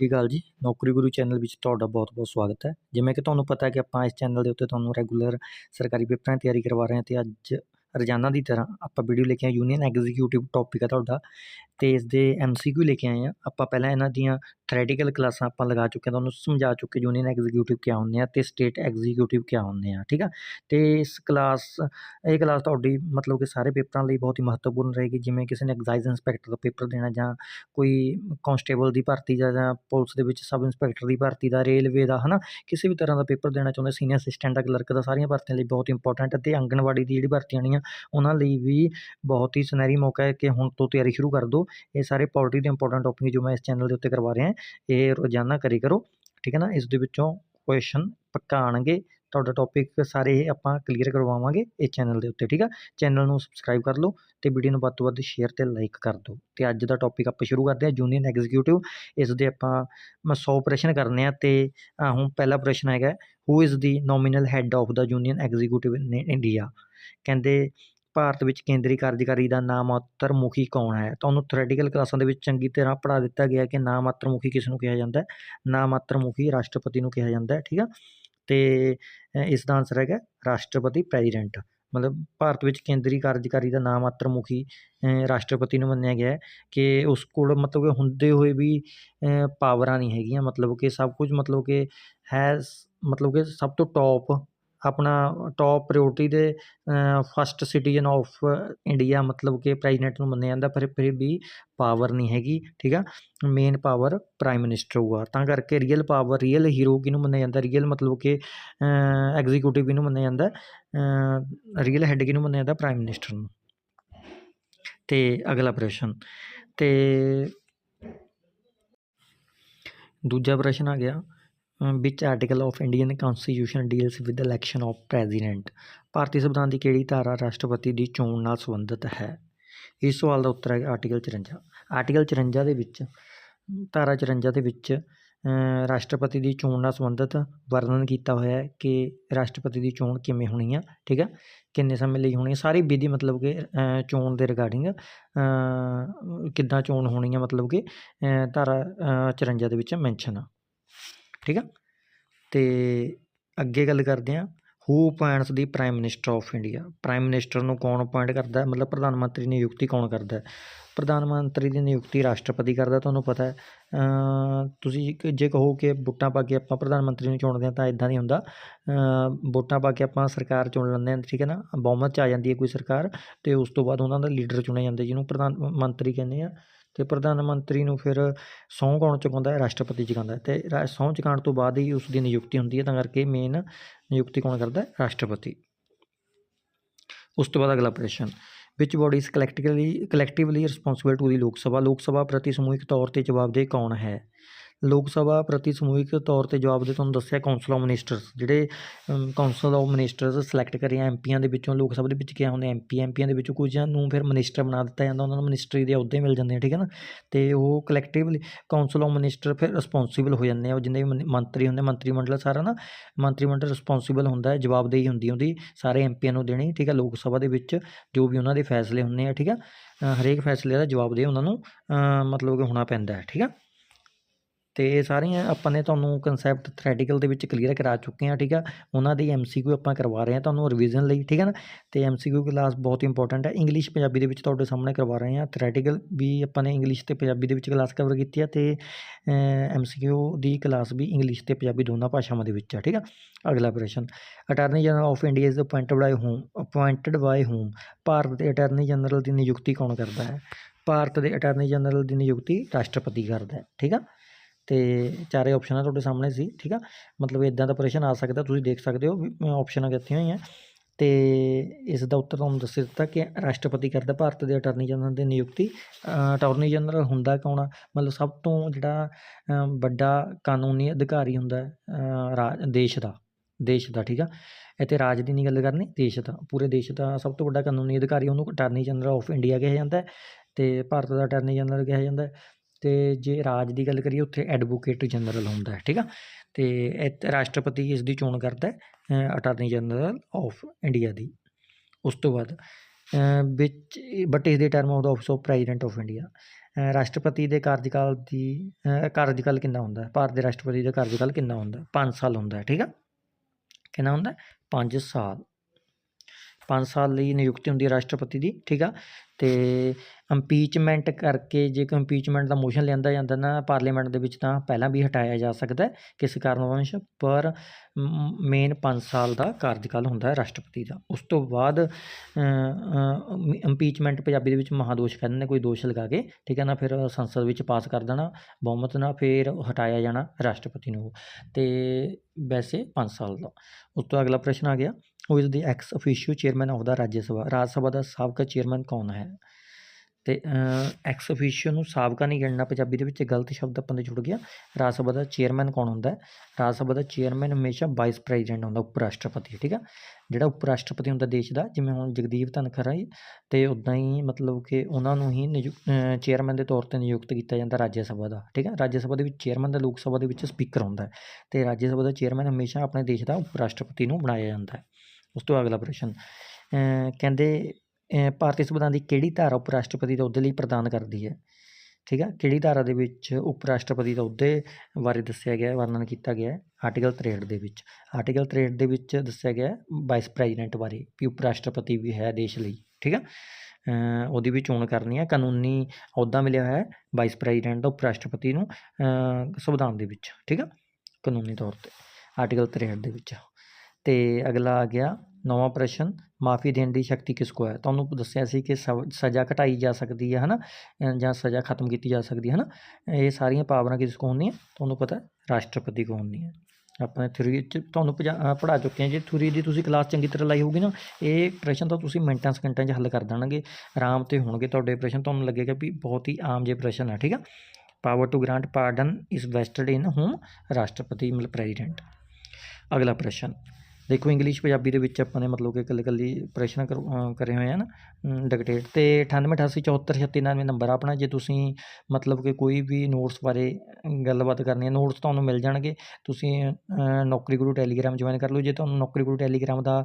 ਸਤਿ ਸ਼੍ਰੀ ਅਕਾਲ ਜੀ। ਨੌਕਰੀ ਗੁਰੂ ਚੈਨਲ ਵਿੱਚ ਤੁਹਾਡਾ ਬਹੁਤ-ਬਹੁਤ ਸਵਾਗਤ ਹੈ। ਜਿਵੇਂ ਕਿ ਤੁਹਾਨੂੰ ਪਤਾ ਹੈ ਕਿ ਆਪਾਂ ਇਸ ਚੈਨਲ ਦੇ ਉੱਤੇ ਤੁਹਾਨੂੰ ਰੈਗੂਲਰ ਸਰਕਾਰੀ ਪੇਪਰਾਂ ਦੀ ਤਿਆਰੀ ਕਰਵਾ ਰਹੇ ਹਾਂ ਤੇ ਅੱਜ ਰੋਜ਼ਾਨਾ ਦੀ ਤਰ੍ਹਾਂ ਆਪਾਂ ਵੀਡੀਓ ਲੈ ਕੇ ਆਏ ਯੂਨੀਅਨ ਐਗਜ਼ੀਕਿਊਟਿਵ ਟੌਪਿਕ ਹੈ ਤੁਹਾਡਾ। ਤੇ ਇਸ ਦੇ ਐਮਸੀਕਿਊ ਲੈ ਕੇ ਆਏ ਹਾਂ। ਆਪਾਂ ਪਹਿਲਾਂ ਇਹਨਾਂ ਦੀਆਂ ਥਿਓਰੈਟੀਕਲ ਕਲਾਸਾਂ ਆਪਾਂ ਲਗਾ ਚੁੱਕੇ ਹਾਂ, ਤੁਹਾਨੂੰ ਸਮਝਾ ਚੁੱਕੇ ਯੂਨੀਅਨ ਐਗਜ਼ੀਕਿਊਟਿਵ ਕਿਆ ਹੁੰਦੇ ਆ ਅਤੇ ਸਟੇਟ ਐਗਜ਼ੀਕਿਊਟਿਵ ਕਿਆ ਹੁੰਦੇ ਆ, ਠੀਕ ਆ? ਅਤੇ ਇਸ ਕਲਾਸ ਇਹ ਕਲਾਸ ਤੁਹਾਡੀ ਮਤਲਬ ਕਿ ਸਾਰੇ ਪੇਪਰਾਂ ਲਈ ਬਹੁਤ ਹੀ ਮਹੱਤਵਪੂਰਨ ਰਹੇਗੀ, ਜਿਵੇਂ ਕਿਸੇ ਨੇ ਐਗਜ਼ਾਈਜ਼ ਇੰਸਪੈਕਟਰ ਦਾ ਪੇਪਰ ਦੇਣਾ ਜਾਂ ਕੋਈ ਕਾਂਸਟੇਬਲ ਦੀ ਭਰਤੀ ਜਾਂ ਜਾਂ ਪੁਲਿਸ ਦੇ ਵਿੱਚ ਸਬ ਇੰਸਪੈਕਟਰ ਦੀ ਭਰਤੀ ਦਾ ਰੇਲਵੇ ਦਾ, ਹਨਾ? ਕਿਸੇ ਵੀ ਤਰ੍ਹਾਂ ਦਾ ਪੇਪਰ ਦੇਣਾ ਚਾਹੁੰਦੇ ਸੀਨੀਅਰ ਅਸਿਸਟੈਂਟ ਦਾ ਕਲਰਕ ਦਾ, ਸਾਰੀਆਂ ਭਰਤੀਆਂ ਲਈ ਬਹੁਤ ਇੰਪੋਰਟੈਂਟ ਅਤੇ ਆਂਗਣਵਾੜੀ ਦੀ ਜਿਹੜੀ ਭਰਤੀਆਂ ਆਉਣੀਆਂ, ਉਹਨਾਂ ਲਈ ਵੀ ਬਹੁਤ ਹੀ ਸੁਨਹਿਰੀ ਮੌਕਾ ਹੈ ਕਿ ਹੁਣ ਤੋਂ ਤਿਆਰੀ ਸ਼ੁਰੂ ਕਰ ਦਿਓ। ਇਹ ਸਾਰੇ ਪੋਲਿਟੀ ਦੇ ਇੰਪੋਰਟੈਂਟ ਟੌਪਿਕ ਜੋ ਮੈਂ ਇਸ ਚੈਨਲ ਦੇ ਉੱਤੇ ਕਰਵਾ ਰਿਹਾ, ਇਹ ਰੋਜ਼ਾਨਾ ਕਰੀ ਕਰੋ, ਠੀਕ ਹੈ ਨਾ? ਇਸ ਦੇ ਵਿੱਚੋਂ ਕੁਐਸਚਨ ਪੱਕਾ ਆਣਗੇ, ਤੁਹਾਡਾ ਟੌਪਿਕ ਸਾਰੇ ਇਹ ਆਪਾਂ ਕਲੀਅਰ ਕਰਵਾਵਾਂਗੇ ਇਸ ਚੈਨਲ ਦੇ ਉੱਤੇ, ਠੀਕ ਆ? ਚੈਨਲ ਨੂੰ ਸਬਸਕ੍ਰਾਈਬ ਕਰ ਲਓ ਤੇ ਵੀਡੀਓ ਨੂੰ ਵੱਧ ਤੋਂ ਵੱਧ ਸ਼ੇਅਰ ਤੇ ਲਾਈਕ ਕਰ ਦਿਓ। ਤੇ ਅੱਜ ਦਾ ਟੌਪਿਕ ਆਪਾਂ ਸ਼ੁਰੂ ਕਰਦੇ ਹਾਂ ਯੂਨੀਅਨ ਐਗਜ਼ੀਕਿਊਟਿਵ ਇਸ ਦੇ ਆਪਾਂ ਮੈਂ 100 ਪ੍ਰਸ਼ਨ ਕਰਨੇ ਆ ਤੇ ਹੁਣ ਪਹਿਲਾ ਪ੍ਰਸ਼ਨ ਹੈਗਾ who is the nominal head of the union executive in India ਕਹਿੰਦੇ ਭਾਰਤ ਵਿੱਚ ਕੇਂਦਰੀ ਕਾਰਜਕਾਰੀ ਦਾ ਨਾਮਾਤਰ ਮੁਖੀ ਕੌਣ ਹੈ? ਤੁਹਾਨੂੰ ਥਿਓਰੈਟੀਕਲ ਕਲਾਸਾਂ ਦੇ ਵਿੱਚ ਚੰਗੀ ਤਰ੍ਹਾਂ ਪੜ੍ਹਾ ਦਿੱਤਾ ਗਿਆ ਕਿ ਨਾਮਾਤਰ ਮੁਖੀ ਕਿਸ ਨੂੰ ਕਿਹਾ ਜਾਂਦਾ ਹੈ? ਨਾਮਾਤਰ ਮੁਖੀ ਰਾਸ਼ਟਰਪਤੀ ਨੂੰ ਕਿਹਾ ਜਾਂਦਾ ਹੈ, ਠੀਕ ਆ? ਤੇ ਇਸ ਦਾ ਆਨਸਰ ਹੈਗਾ ਰਾਸ਼ਟਰਪਤੀ ਪ੍ਰੈਜ਼ੀਡੈਂਟ ਮਤਲਬ ਭਾਰਤ ਵਿੱਚ ਕੇਂਦਰੀ ਕਾਰਜਕਾਰੀ ਦਾ ਨਾਮਾਤਰ ਮੁਖੀ ਰਾਸ਼ਟਰਪਤੀ ਨੂੰ ਮੰਨਿਆ ਗਿਆ ਹੈ ਕਿ ਉਸ ਕੋਲ ਮਤਲਬ ਕਿ ਹੁੰਦੇ ਹੋਏ ਵੀ ਪਾਵਰਾਂ ਨਹੀਂ ਹੈਗੀਆਂ। ਮਤਲਬ ਕਿ ਸਭ ਕੁਝ ਮਤਲਬ ਕਿ ਹੈ ਮਤਲਬ ਕਿ ਸਭ ਤੋਂ ਟੌਪ ਆਪਣਾ top priority the first citizen of India ਮਤਲਬ ਕਿ ਪ੍ਰੈਜ਼ੀਡੈਂਟ ਨੂੰ ਮੰਨਿਆ ਜਾਂਦਾ, ਪਰ ਫਿਰ ਵੀ ਪਾਵਰ ਨਹੀਂ ਹੈਗੀ, ਠੀਕ ਆ? ਮੇਨ ਪਾਵਰ ਪ੍ਰਾਈਮ ਮਿਨਿਸਟਰ ਹੋਊਗਾ। ਤਾਂ ਕਰਕੇ ਰੀਅਲ ਪਾਵਰ ਰੀਅਲ ਹੀਰੋ ਕਿਹਨੂੰ ਮੰਨਿਆ ਜਾਂਦਾ? ਰੀਅਲ ਮਤਲਬ ਕਿ ਐਗਜ਼ੀਕਿਊਟਿਵ ਕਿਹਨੂੰ ਮੰਨਿਆ ਜਾਂਦਾ? ਰੀਅਲ ਹੈੱਡ ਕਿਹਨੂੰ ਮੰਨਿਆ ਜਾਂਦਾ? ਪ੍ਰਾਈਮ ਮਿਨਿਸਟਰ ਨੂੰ। ਤੇ ਅਗਲਾ ਪ੍ਰਸ਼ਨ, ਤੇ ਦੂਜਾ ਪ੍ਰਸ਼ਨ ਆ ਗਿਆ। ਵਿਚ article of Indian constitution deals with election of president ਭਾਰਤੀ ਸੰਵਿਧਾਨ ਦੀ ਕਿਹੜੀ ਧਾਰਾ ਰਾਸ਼ਟਰਪਤੀ ਦੀ ਚੋਣ ਨਾਲ ਸੰਬੰਧਿਤ ਹੈ? ਇਸ ਸਵਾਲ ਦਾ ਉੱਤਰ ਹੈ ਆਰਟੀਕਲ 54 ਆਰਟੀਕਲ 54 ਦੇ ਵਿੱਚ ਧਾਰਾ 54 ਦੇ ਵਿੱਚ ਰਾਸ਼ਟਰਪਤੀ ਦੀ ਚੋਣ ਨਾਲ ਸੰਬੰਧਿਤ ਵਰਣਨ ਕੀਤਾ ਹੋਇਆ ਹੈ ਕਿ ਰਾਸ਼ਟਰਪਤੀ ਦੀ ਚੋਣ ਕਿਵੇਂ ਹੋਣੀ ਆ ਠੀਕ ਆ? ਕਿੰਨੇ ਸਮੇਂ ਲਈ ਹੋਣੀ ਆ? ਸਾਰੀ ਵਿਧੀ ਮਤਲਬ ਕਿ ਚੋਣ ਦੇ ਰਿਗਾਰਡਿੰਗ ਕਿੱਦਾਂ ਚੋਣ ਹੋਣੀ ਆ ਮਤਲਬ ਕਿ ਧਾਰਾ ਅ, 54 ਦੇ ਵਿੱਚ ਮੈਂਸ਼ਨ ਆ। ਠੀਕ ਆ? ਤੇ ਅੱਗੇ ਗੱਲ ਕਰਦੇ ਹਾਂ। Who appoints the prime minister of India prime minister ਨੂੰ ਕੌਣ ਅਪਾਇੰਟ ਕਰਦਾ? ਮਤਲਬ ਪ੍ਰਧਾਨ ਮੰਤਰੀ ਨਿਯੁਕਤੀ ਕੌਣ ਕਰਦਾ? ਪ੍ਰਧਾਨ ਮੰਤਰੀ ਦੀ ਨਿਯੁਕਤੀ ਰਾਸ਼ਟਰਪਤੀ ਕਰਦਾ, ਤੁਹਾਨੂੰ ਪਤਾ ਹੈ। ਤੁਸੀਂ ਜੇ ਕਹੋ ਕਿ ਵੋਟਾਂ ਪਾ ਕੇ ਆਪਾਂ ਪ੍ਰਧਾਨ ਮੰਤਰੀ ਨੂੰ ਚੁਣਦੇ ਹਾਂ ਤਾਂ ਇਦਾਂ ਨਹੀਂ ਹੁੰਦਾ। ਵੋਟਾਂ ਪਾ ਕੇ ਆਪਾਂ ਸਰਕਾਰ ਚੁਣ ਲੈਂਦੇ ਹਾਂ, ਠੀਕ ਹੈ ਨਾ? ਬਹੁਮਤ 'ਚ ਆ ਜਾਂਦੀ ਹੈ ਕੋਈ ਸਰਕਾਰ ਤੇ ਉਸ ਤੋਂ ਬਾਅਦ ਉਹਨਾਂ ਦਾ ਲੀਡਰ ਚੁਣਿਆ ਜਾਂਦਾ ਜਿਹਨੂੰ ਪ੍ਰਧਾਨ ਮੰਤਰੀ ਕਹਿੰਦੇ ਆ। ਤੇ ਪ੍ਰਧਾਨ ਮੰਤਰੀ ਨੂੰ ਫਿਰ ਸਹੁੰ ਕੌਣ ਚੁਕਾਉਂਦਾ ਹੈ? ਰਾਸ਼ਟਰਪਤੀ ਚੁਕਾਉਂਦਾ ਹੈ। ਤੇ ਰਾ- ਸਹੁੰ ਚੁਕਾਉਣ ਤੋਂ ਬਾਅਦ ਹੀ ਉਸ ਦੀ ਨਿਯੁਕਤੀ ਹੁੰਦੀ ਹੈ। ਤਾਂ ਕਰਕੇ ਮੇਨ ਨਿਯੁਕਤੀ ਕੌਣ ਕਰਦਾ ਹੈ? ਰਾਸ਼ਟਰਪਤੀ। ਉਸ ਤੋਂ ਬਾਅਦ ਅਗਲਾ ਪ੍ਰਸ਼ਨ। ਵਿਚ bodies collectively collectively responsible to the Lok Sabha? Lok ਸਭਾ ਪ੍ਰਤੀ ਸਮੂਹਿਕ ਤੌਰ ਤੇ ਜਵਾਬਦੇਹ ਕੌਣ ਹੈ? ਲੋਕ ਸਭਾ ਪ੍ਰਤੀ ਸਮੂਹਿਕ ਤੌਰ ਤੇ ਜਵਾਬਦੇਹ ਤੁਹਾਨੂੰ ਦੱਸਿਆ ਕੌਂਸਲ ਆਫ ਮਿਨਿਸਟਰਸ ਜਿਹੜੇ ਕੌਂਸਲ ਆਫ ਮਿਨਿਸਟਰਸ ਸਿਲੈਕਟ ਕਰੇ ਐਮਪੀਆਂ ਦੇ ਵਿੱਚੋਂ, ਲੋਕ ਸਭਾ ਦੇ ਵਿੱਚ ਕਿਹਾ ਹੁੰਦੇ ਐਮਪੀ ਐਮਪੀਆਂ ਦੇ ਵਿੱਚੋਂ ਕੁਝ ਨੂੰ ਫਿਰ ਮਿਨਿਸਟਰ ਬਣਾ ਦਿੱਤਾ ਜਾਂਦਾ, ਉਹਨਾਂ ਨੂੰ ਮਿਨਿਸਟਰੀ ਦੇ ਅਹੁਦੇ ਮਿਲ ਜਾਂਦੇ ਆ, ਠੀਕ ਹੈ ਨਾ? ਤੇ ਉਹ ਕਲੈਕਟਿਵਲੀ ਕੌਂਸਲ ਆਫ ਮਿਨਿਸਟਰ ਫਿਰ ਰਿਸਪੌਂਸਿਬਲ ਹੋ ਜਾਂਦੇ ਆ, ਉਹ ਜਿੰਨੇ ਵੀ ਮੰਤਰੀ ਹੁੰਦੇ ਮੰਤਰੀ ਮੰਡਲ ਸਾਰਾ ਨਾ ਮੰਤਰੀ ਮੰਡਲ ਰਿਸਪੌਂਸਿਬਲ ਹੁੰਦਾ ਹੈ ਜਵਾਬਦੇਹੀ ਹੁੰਦੀ ਉਹਦੀ, ਸਾਰੇ ਐਮਪੀਆਂ ਨੂੰ ਦੇਣੀ, ਠੀਕ ਹੈ? ਲੋਕ ਸਭਾ ਦੇ ਵਿੱਚ ਜੋ ਵੀ ਉਹਨਾਂ ਦੇ ਫੈਸਲੇ ਹੁੰਦੇ ਆ, ਠੀਕ ਆ ਹਰੇਕ ਫੈਸਲੇ ਦਾ ਜਵਾਬਦੇਹ ਉਹਨਾਂ ਨੂੰ ਮਤਲਬ ਕਿ ਹੋਣਾ ਪੈਂਦਾ ਹੈ ਠੀਕ ਆ ਤੇ ਇਹ ਸਾਰੀਆਂ ਆਪਾਂ ਨੇ ਤੁਹਾਨੂੰ ਕਨਸੈਪਟ ਥਰੈਟੀਕਲ ਦੇ ਵਿੱਚ ਕਲੀਅਰ ਕਰਾ ਚੁੱਕੇ ਹਾਂ, ਠੀਕ ਆ? ਉਹਨਾਂ ਦੀ ਐਮਸੀਕਿਊ ਆਪਾਂ ਕਰਵਾ ਰਹੇ ਹਾਂ ਤੁਹਾਨੂੰ ਰਿਵੀਜ਼ਨ ਲਈ, ਠੀਕ ਹੈ ਨਾ? ਤੇ ਐਮਸੀਕਿਊ ਕਲਾਸ ਬਹੁਤ ਇੰਪੋਰਟੈਂਟ ਹੈ। ਇੰਗਲਿਸ਼ ਪੰਜਾਬੀ ਦੇ ਵਿੱਚ ਤੁਹਾਡੇ ਸਾਹਮਣੇ ਕਰਵਾ ਰਹੇ ਹਾਂ। ਥਰੈਟੀਕਲ ਵੀ ਆਪਾਂ ਨੇ ਇੰਗਲਿਸ਼ ਤੇ ਪੰਜਾਬੀ ਦੇ ਵਿੱਚ ਕਲਾਸ ਕਵਰ ਕੀਤੀ ਹੈ ਤੇ ਐਮਸੀਕਿਊ ਦੀ ਕਲਾਸ ਵੀ ਇੰਗਲਿਸ਼ ਤੇ ਪੰਜਾਬੀ ਦੋਨਾਂ ਭਾਸ਼ਾਵਾਂ ਦੇ ਵਿੱਚ ਆ, ਠੀਕ ਆ? ਅਗਲਾ ਪ੍ਰਸ਼ਨ attorney general of India is appointed by whom appointed by whom Bharat ਦੇ ਅਟਾਰਨੀ ਜਨਰਲ ਦੀ ਨਿਯੁਕਤੀ ਕੌਣ ਕਰਦਾ ਹੈ? ਭਾਰਤ ਦੇ ਅਟਾਰਨੀ ਜਨਰਲ ਦੀ ਨਿਯੁਕਤੀ ਰਾਸ਼ਟਰਪਤੀ ਕਰਦਾ ਹੈ, ਠੀਕ ਆ? ਤੇ ਚਾਰੇ ਆਪਸ਼ਨਾਂ ਤੁਹਾਡੇ ਸਾਹਮਣੇ ਸੀ ਠੀਕ ਆ? ਮਤਲਬ ਇਦਾਂ ਦਾ ਪ੍ਰਸ਼ਨ ਆ ਸਕਦਾ ਤੁਸੀਂ ਦੇਖ ਸਕਦੇ ਹੋ ਵੀ ਆਪਸ਼ਨਾਂ ਕਿੱਥੇ ਹੋਈਆਂ। ਤੇ ਇਸ ਦਾ ਉੱਤਰ ਤੁਹਾਨੂੰ ਦੱਸ ਦਿੱਤਾ ਕਿ ਰਾਸ਼ਟਰਪਤੀ ਕਰਦਾ ਭਾਰਤ ਦੇ ਅਟਾਰਨੀ ਜਨਰਲ ਦੀ ਨਿਯੁਕਤੀ। ਅਟਾਰਨੀ ਜਨਰਲ ਹੁੰਦਾ ਕੌਣ ਆ? ਮਤਲਬ ਸਭ ਤੋਂ ਜਿਹੜਾ ਵੱਡਾ ਕਾਨੂੰਨੀ ਅਧਿਕਾਰੀ ਹੁੰਦਾ ਹੈ, ਰਾਜ ਦੇਸ਼ ਦਾ ਦੇਸ਼ ਦਾ ਠੀਕ ਆ? ਇੱਥੇ ਰਾਜ ਦੀ ਨਹੀਂ ਗੱਲ ਕਰਨੀ ਦੇਸ਼ ਦਾ ਪੂਰੇ ਦੇਸ਼ ਦਾ ਸਭ ਤੋਂ ਵੱਡਾ ਕਾਨੂੰਨੀ ਅਧਿਕਾਰੀ ਉਹਨੂੰ ਅਟਾਰਨੀ ਜਨਰਲ ਆਫ ਇੰਡੀਆ ਕਿਹਾ ਜਾਂਦਾ ਹੈ। ਤੇ ਭਾਰਤ ਦਾ ਅਟਾਰਨੀ ਜਨਰਲ ਕਿਹਾ ਜਾਂਦਾ ਅਤੇ ਜੇ ਰਾਜ ਦੀ ਗੱਲ ਕਰੀਏ, ਉੱਥੇ ਐਡਵੋਕੇਟ ਜਨਰਲ ਹੁੰਦਾ ਠੀਕ ਆ? ਅਤੇ ਇੱਥੇ ਰਾਸ਼ਟਰਪਤੀ ਇਸ ਦੀ ਚੋਣ ਕਰਦਾ ਹੈ ਅਟਾਰਨੀ ਜਨਰਲ ਆਫ ਇੰਡੀਆ ਦੀ। ਉਸ ਤੋਂ ਬਾਅਦ ਵਿੱਚ ਬਟ ਇਸ ਦੇ term of the office of president of India ਰਾਸ਼ਟਰਪਤੀ ਦੇ ਕਾਰਜਕਾਲ ਦੀ ਕਾਰਜਕਾਲ ਕਿੰਨਾ ਹੁੰਦਾ ਭਾਰਤ ਦੇ ਰਾਸ਼ਟਰਪਤੀ ਦਾ ਕਾਰਜਕਾਲ ਕਿੰਨਾ ਹੁੰਦਾ 5 ਸਾਲ ਹੁੰਦਾ ਠੀਕ ਆ? ਕਿੰਨਾ ਹੁੰਦਾ 5 ਸਾਲ। 5 ਸਾਲ ਲਈ ਨਿਯੁਕਤੀ ਹੁੰਦੀ ਹੈ ਰਾਸ਼ਟਰਪਤੀ ਦੀ, ਠੀਕ ਆ? ਤੇ ਇੰਪੀਚਮੈਂਟ ਕਰਕੇ ਜੇ ਕੋਈ ਇੰਪੀਚਮੈਂਟ ਦਾ ਮੋਸ਼ਨ ਲਿਆਂਦਾ ਜਾਂਦਾ ਨਾ ਪਾਰਲੀਮੈਂਟ ਦੇ ਵਿੱਚ ਤਾਂ ਪਹਿਲਾਂ ਵੀ ਹਟਾਇਆ ਜਾ ਸਕਦਾ ਹੈ ਕਿਸੇ ਕਾਰਨਵੰਸ਼ ਪਰ ਮੇਨ 5 ਸਾਲ ਦਾ ਕਾਰਜਕਾਲ ਹੁੰਦਾ ਹੈ ਰਾਸ਼ਟਰਪਤੀ ਦਾ। ਉਸ ਤੋਂ ਬਾਅਦ ਇੰਪੀਚਮੈਂਟ ਪੰਜਾਬੀ ਦੇ ਵਿੱਚ ਮਹਾਦੋਸ਼ ਕਹਿੰਦੇ ਨੇ, ਕੋਈ ਦੋਸ਼ ਲਗਾ ਕੇ, ਠੀਕ ਹੈ ਨਾ? ਫਿਰ ਸੰਸਦ ਵਿੱਚ ਪਾਸ ਕਰ ਦੇਣਾ, ਬਹੁਮਤ ਨਾਲ ਫਿਰ ਹਟਾਇਆ ਜਾਣਾ ਰਾਸ਼ਟਰਪਤੀ ਨੂੰ। ਤੇ ਵੈਸੇ 5 ਸਾਲ ਦਾ। ਉਸ ਤੋਂ ਅਗਲਾ ਪ੍ਰਸ਼ਨ ਆ ਗਿਆ। Who is the ex officio chairman of the Rajya Sabha Rajya Sabha ਦਾ ਸਾਬਕਾ ਚੇਅਰਮੈਨ ਕੌਣ ਹੈ? ਤੇ ਐਕਸ ਅਫੀਸ਼ੀਓ ਨੂੰ ਸਾਬਕਾ ਨਹੀਂ ਗਿਣਨਾ, ਪੰਜਾਬੀ ਦੇ ਵਿੱਚ ਗਲਤ ਸ਼ਬਦ ਆਪਾਂ ਦੇ ਜੁੜ ਗਿਆ। ਰਾਜ ਸਭਾ ਦਾ ਚੇਅਰਮੈਨ ਕੌਣ ਹੁੰਦਾ? ਹੈ ਰਾਜ ਸਭਾ ਦਾ ਚੇਅਰਮੈਨ ਹਮੇਸ਼ਾ ਵਾਈਸ ਪ੍ਰੈਜ਼ੀਡੈਂਟ ਹੁੰਦਾ ਉਪ ਰਾਸ਼ਟਰਪਤੀ ਠੀਕ ਆ? ਜਿਹੜਾ ਉਪ ਰਾਸ਼ਟਰਪਤੀ ਹੁੰਦਾ ਦੇਸ਼ ਦਾ, ਜਿਵੇਂ ਹੁਣ ਜਗਦੀਪ ਧਨਖਰ ਹੈ ਤੇ ਉਦਾਂ ਹੀ ਮਤਲਬ ਕਿ ਉਹਨਾਂ ਨੂੰ ਹੀ ਚੇਅਰਮੈਨ ਦੇ ਤੌਰ ਤੇ ਨਿਯੁਕਤ ਕੀਤਾ ਜਾਂਦਾ ਰਾਜ ਸਭਾ ਦਾ, ਠੀਕ ਆ? ਰਾਜ ਸਭਾ ਦੇ ਵਿੱਚ ਚੇਅਰਮੈਨ ਦਾ ਲੋਕ ਸਭਾ ਦੇ ਵਿੱਚ ਸਪੀਕਰ ਹੁੰਦਾ ਹੈ, ਤੇ ਰਾਜ ਸਭਾ ਦਾ ਚੇਅਰਮੈਨ ਹਮੇਸ਼ਾ ਆਪਣੇ ਦੇਸ਼ ਦਾ ਉਪ ਰਾਸ਼ਟਰਪਤੀ ਨੂੰ ਬਣਾਇਆ ਜਾਂਦਾ ਹੈ। ਉਸ ਤੋਂ ਅਗਲਾ ਪ੍ਰਸ਼ਨ ਕਹਿੰਦੇ ਭਾਰਤੀ ਸੰਵਿਧਾਨ ਦੀ ਕਿਹੜੀ ਧਾਰਾ ਉਪ ਰਾਸ਼ਟਰਪਤੀ ਦੇ ਅਹੁਦੇ ਲਈ ਪ੍ਰਦਾਨ ਕਰਦੀ ਹੈ? ਠੀਕ ਹੈ ਕਿਹੜੀ ਧਾਰਾ ਦੇ ਵਿੱਚ ਉਪ ਰਾਸ਼ਟਰਪਤੀ ਦਾ ਅਹੁਦੇ ਬਾਰੇ ਦੱਸਿਆ ਗਿਆ ਹੈ, ਵਰਣਨ ਕੀਤਾ ਗਿਆ ਹੈ? ਆਰਟੀਕਲ 63 ਦੇ ਵਿੱਚ। ਆਰਟੀਕਲ 63 ਦੇ ਵਿੱਚ ਦੱਸਿਆ ਗਿਆ ਹੈ ਵਾਈਸ ਪ੍ਰੈਜ਼ੀਡੈਂਟ ਬਾਰੇ ਵੀ ਉਪ ਰਾਸ਼ਟਰਪਤੀ ਵੀ ਹੈ ਦੇਸ਼ ਲਈ। ਠੀਕ ਹੈ ਉਹਦੀ ਵੀ ਚੋਣ ਕਰਨੀ ਹੈ ਕਾਨੂੰਨੀ ਅਹੁਦਾ ਮਿਲਿਆ ਹੋਇਆ ਹੈ ਵਾਈਸ ਪ੍ਰੈਜ਼ੀਡੈਂਟ ਦਾ ਉਪ ਰਾਸ਼ਟਰਪਤੀ ਨੂੰ ਸੰਵਿਧਾਨ ਦੇ ਵਿੱਚ। ਠੀਕ ਹੈ ਕਾਨੂੰਨੀ ਤੌਰ ਤੇ। ਆਰਟੀਕਲ 63 ਦੇ ਵਿੱਚ। ਤੇ ਅਗਲਾ ਆ ਗਿਆ ਨਵਾਂ ਪ੍ਰਸ਼ਨ ਮਾਫੀ ਦੇਣ ਦੀ ਸ਼ਕਤੀ ਕਿਸ ਕੋ ਹੈ? ਤੁਹਾਨੂੰ ਦੱਸਿਆ ਸੀ ਕਿ ਸਜ਼ਾ ਘਟਾਈ ਜਾ ਸਕਦੀ ਹੈ ਹਨਾ? ਅ, ਜਾਂ ਸਜ਼ਾ ਖਤਮ ਕੀਤੀ ਜਾ ਸਕਦੀ ਹੈ ਹਨਾ? ਇਹ ਸਾਰੀਆਂ ਪਾਵਰਾਂ ਕਿਸ ਕੋ ਹੁੰਦੀਆਂ? ਤੁਹਾਨੂੰ ਪਤਾ ਹੈ, ਰਾਸ਼ਟਰਪਤੀ ਕੋ ਹੁੰਦੀਆਂ। ਆਪਣੇ ਥਿਊਰੀ ਚ ਤੁਹਾਨੂੰ ਪੜ੍ਹਾ ਚੁੱਕੇ ਹਾਂ। ਜੇ ਥਿਊਰੀ ਦੀ ਤੁਸੀਂ ਕਲਾਸ ਚੰਗੀ ਤਰ੍ਹਾਂ ਲਾਈ ਹੋਊਗੀ ਨਾ ਇਹ ਪ੍ਰਸ਼ਨ ਤਾਂ ਤੁਸੀਂ ਮਿੰਟਾਂ ਸਕਿੰਟਾਂ 'ਚ ਹੱਲ ਕਰ ਦੇਣਗੇ। ਆਰਾਮ ਤੇ ਹੋਣਗੇ ਤੁਹਾਡੇ ਪ੍ਰਸ਼ਨ। ਤੁਹਾਨੂੰ ਲੱਗੇਗਾ ਵੀ ਬਹੁਤ ਹੀ ਆਮ ਜਿਹੇ ਪ੍ਰਸ਼ਨ ਆ ਠੀਕ ਆ? Power to grant pardon is vested in whom ਰਾਸ਼ਟਰਪਤੀ ਮਤਲਬ ਪ੍ਰੈਜ਼ੀਡੈਂਟ ਅਗਲਾ ਪ੍ਰਸ਼ਨ। ਦੇਖੋ ਇੰਗਲਿਸ਼ ਪੰਜਾਬੀ ਦੇ ਵਿੱਚ ਆਪਾਂ ਨੇ ਮਤਲਬ ਕਿ ਇਕੱਲੇ ਇਕੱਲੀ ਪ੍ਰਸ਼ਨ ਕਰੇ ਹੋਏ ਹਨ ਡਿਕਟੇਟ ਤੇ 98 88 74 36 99 ਨੰਬਰ ਆਪਣਾ, ਜੇ ਤੁਸੀਂ ਮਤਲਬ ਕਿ ਕੋਈ ਵੀ ਨੋਟਸ ਬਾਰੇ ਗੱਲਬਾਤ ਕਰਨੀ ਹੈ ਨੋਟਸ ਤੁਹਾਨੂੰ ਮਿਲ ਜਾਣਗੇ। ਤੁਸੀਂ ਨੌਕਰੀ ਗੁਰੂ ਟੈਲੀਗ੍ਰਾਮ ਜੁਆਇਨ ਕਰ ਲਓ, ਜੇ ਤੁਹਾਨੂੰ ਨੌਕਰੀ ਗੁਰੂ ਟੈਲੀਗ੍ਰਾਮ ਦਾ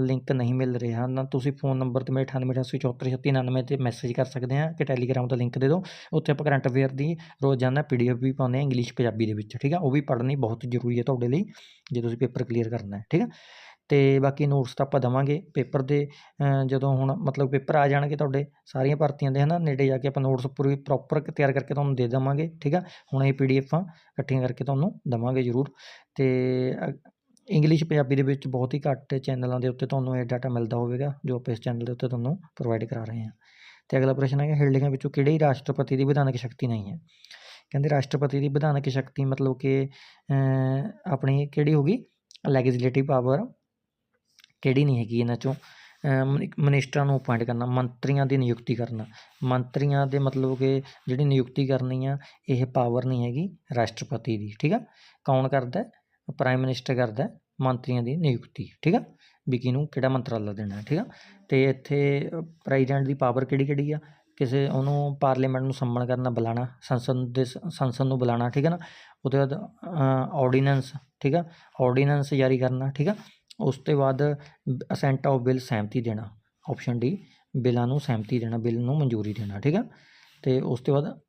ਲਿੰਕ ਨਹੀਂ ਮਿਲ ਰਿਹਾ ਨਾ ਤੁਸੀਂ ਫੋਨ ਨੰਬਰ ਤੇ ਮੇਰੇ 98 88 74 36 99 ਤੇ ਮੈਸੇਜ ਕਰ ਸਕਦੇ ਆ ਕਿ ਟੈਲੀਗ੍ਰਾਮ ਦਾ ਲਿੰਕ ਦੇ ਦਿਓ। ਉੱਥੇ ਆਪਾਂ ਕਰੰਟ ਅਫੇਅਰ ਦੀ ਰੋਜ਼ਾਨਾ ਪੀਡੀਐਫ ਵੀ ਪਾਉਂਦੇ ਆ ਇੰਗਲਿਸ਼ ਪੰਜਾਬੀ ਦੇ ਵਿੱਚ, ਠੀਕ ਆ? ਉਹ ਵੀ ਪੜ੍ਹਨੀ ਬਹੁਤ ਜ਼ਰੂਰੀ ਹੈ ਤੁਹਾਡੇ ਲਈ, ਜੇ ਤੁਸੀਂ ਪੇਪਰ ਕਲੀਅਰ ਕਰ ਕਰਨਾ ਹੈ ਠੀਕ ਹੈ। ਤੇ ਬਾਕੀ ਨੋਟਸ ਤਾਂ ਆਪਾਂ ਦੇਵਾਂਗੇ ਪੇਪਰ ਦੇ ਜਦੋਂ ਹੁਣ ਮਤਲਬ ਪੇਪਰ ਆ ਜਾਣਗੇ ਤੁਹਾਡੇ ਸਾਰੀਆਂ ਭਰਤੀਆਂ ਦੇ ਹਨਾ ਨੇੜੇ ਜਾ ਕੇ ਆਪਾਂ ਨੋਟਸ ਪੂਰੀ ਪ੍ਰੋਪਰ ਤਿਆਰ ਕਰਕੇ ਤੁਹਾਨੂੰ ਦੇ ਦੇਵਾਂਗੇ ਠੀਕ ਆ ਹੁਣ ਇਹ ਪੀਡੀਐਫਾਂ ਇਕੱਠੀਆਂ ਕਰਕੇ ਤੁਹਾਨੂੰ ਦੇਵਾਂਗੇ ਜ਼ਰੂਰ। ਤੇ ਅ, ਇੰਗਲਿਸ਼ ਪੰਜਾਬੀ ਦੇ ਵਿੱਚ ਬਹੁਤ ਹੀ ਘੱਟ ਚੈਨਲਾਂ ਦੇ ਉੱਤੇ ਤੁਹਾਨੂੰ ਇਹ ਡਾਟਾ ਮਿਲਦਾ ਹੋਵੇਗਾ ਜੋ ਆਪਾਂ ਇਸ ਚੈਨਲ ਦੇ ਉੱਤੇ ਤੁਹਾਨੂੰ ਪ੍ਰੋਵਾਈਡ ਕਰਾ ਰਹੇ ਹਾਂ। ਤੇ ਅਗਲਾ ਪ੍ਰਸ਼ਨ ਹੈਗਾ ਹਿਲਡਿੰਗਾਂ ਵਿੱਚੋਂ ਕਿਹੜੇ ਰਾਸ਼ਟਰਪਤੀ ਦੀ ਵਿਧਾਨਕ ਸ਼ਕਤੀ ਨਹੀਂ ਹੈ? ਕਹਿੰਦੇ ਰਾਸ਼ਟਰਪਤੀ ਦੀ ਵਿਧਾਨਕ ਸ਼ਕਤੀ ਮਤਲਬ ਕਿ ਆਪਣੀ ਕਿਹੜੀ ਹੋਗੀ ਲੈਜਿਸਲੇਟਿਵ ਪਾਵਰ ਕਿਹੜੀ ਨਹੀਂ ਹੈਗੀ ਇਹਨਾਂ ਚੋਂ। ਅ, ਮਨਿਸਟਰਾਂ ਨੂੰ ਅਪਾਇੰਟ ਕਰਨਾ ਮੰਤਰੀਆਂ ਦੀ ਨਿਯੁਕਤੀ ਕਰਨਾ। ਮੰਤਰੀਆਂ ਦੇ ਮਤਲਬ ਕਿ ਜਿਹੜੀ ਨਿਯੁਕਤੀ ਕਰਨੀ ਆ ਇਹ ਪਾਵਰ ਨਹੀਂ ਹੈਗੀ ਰਾਸ਼ਟਰਪਤੀ ਦੀ ਠੀਕ ਆ? ਕੌਣ ਕਰਦਾ? ਪ੍ਰਾਈਮ ਮਿਨਿਸਟਰ ਕਰਦਾ ਮੰਤਰੀਆਂ ਦੀ ਨਿਯੁਕਤੀ ਠੀਕ ਆ? ਵੀ ਕਿਹਨੂੰ ਕਿਹੜਾ ਮੰਤਰਾਲਾ ਦੇਣਾ ਠੀਕ ਆ? ਤੇ ਇੱਥੇ ਪ੍ਰੈਜ਼ੀਡੈਂਟ ਦੀ ਪਾਵਰ ਕਿਹੜੀ ਕਿਹੜੀ ਆ? ਕਿਸੇ ਉਹਨੂੰ ਪਾਰਲੀਮੈਂਟ ਨੂੰ ਸੰਮਣ ਕਰਨਾ ਬੁਲਾਣਾ ਸੰਸਦ ਦੇ ਸੰਸਦ ਨੂੰ ਬੁਲਾਣਾ ਠੀਕ ਹੈ ਨਾ? ਉਹਦੇ ਬਾਅਦ ਆਰਡੀਨੈਂਸ ਠੀਕ ਆ? ਆਰਡੀਨੈਂਸ ਜਾਰੀ ਕਰਨਾ, ਠੀਕ ਆ? ਉਸ ਤੋਂ ਬਾਅਦ ਅਸੈਂਟ ਆਫ ਬਿੱਲ ਸਹਿਮਤੀ ਦੇਣਾ ਆਪਸ਼ਨ ਡੀ ਬਿੱਲਾਂ ਨੂੰ ਸਹਿਮਤੀ ਦੇਣਾ, ਬਿੱਲ ਨੂੰ ਮਨਜ਼ੂਰੀ ਦੇਣਾ, ਠੀਕ ਆ? ਤੇ ਉਸ ਤੋਂ ਬਾਅਦ